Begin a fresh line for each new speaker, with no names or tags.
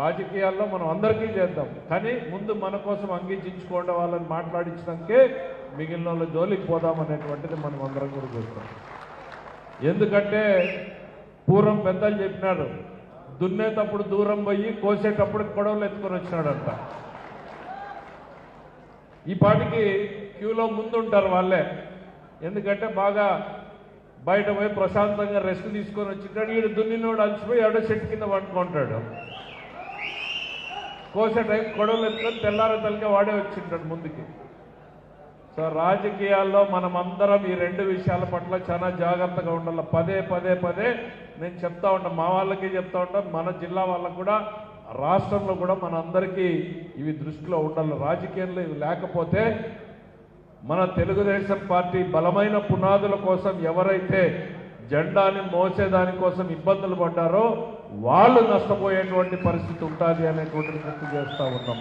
రాజకీయాల్లో మనం అందరికీ చేద్దాం. కానీ ముందు మన కోసం అంగీచించుకోండి వాళ్ళని మాట్లాడించడానికే మిగిలిన వాళ్ళ జోలికి పోదాం అనేటువంటిది మనం అందరం కూడా చూస్తాం. ఎందుకంటే పూర్వం పెద్దలు చెప్పినాడు దున్నేటప్పుడు దూరం పోయి కోసేటప్పుడు గొడవలు ఎత్తుకొని వచ్చినాడంట. ఈ పాటికి క్యూలో ముందుంటారు వాళ్ళే. ఎందుకంటే బాగా బయట పోయి ప్రశాంతంగా రెస్ట్ తీసుకొని వచ్చింటాడు. వీడు దున్నినోడు అలసిపోయి ఎవడో చెట్టు కింద పడుకుంటాడు. కోసే టైం గొడవలు ఎత్తుకొని తెల్లార తలకే వాడే వచ్చింటాడు ముందుకి. సో రాజకీయాల్లో మనం అందరం ఈ రెండు విషయాల పట్ల చాలా జాగ్రత్తగా ఉండాలి. పదే పదే పదే నేను చెప్తా ఉంటాను మా వాళ్ళకి చెప్తా ఉంటాను మన జిల్లా వాళ్ళకు కూడా రాష్ట్రంలో కూడా మన అందరికీ ఇవి దృష్టిలో ఉండాలి. రాజకీయంలో ఇవి లేకపోతే మన తెలుగుదేశం పార్టీ బలమైన పునాదుల కోసం ఎవరైతే జెండాని మోసేదాని కోసం ఇబ్బందులు పడ్డారో వాళ్ళు నష్టపోయేటువంటి పరిస్థితి ఉంటుంది అనేటువంటిది గుర్తు చేస్తూ ఉన్నాం.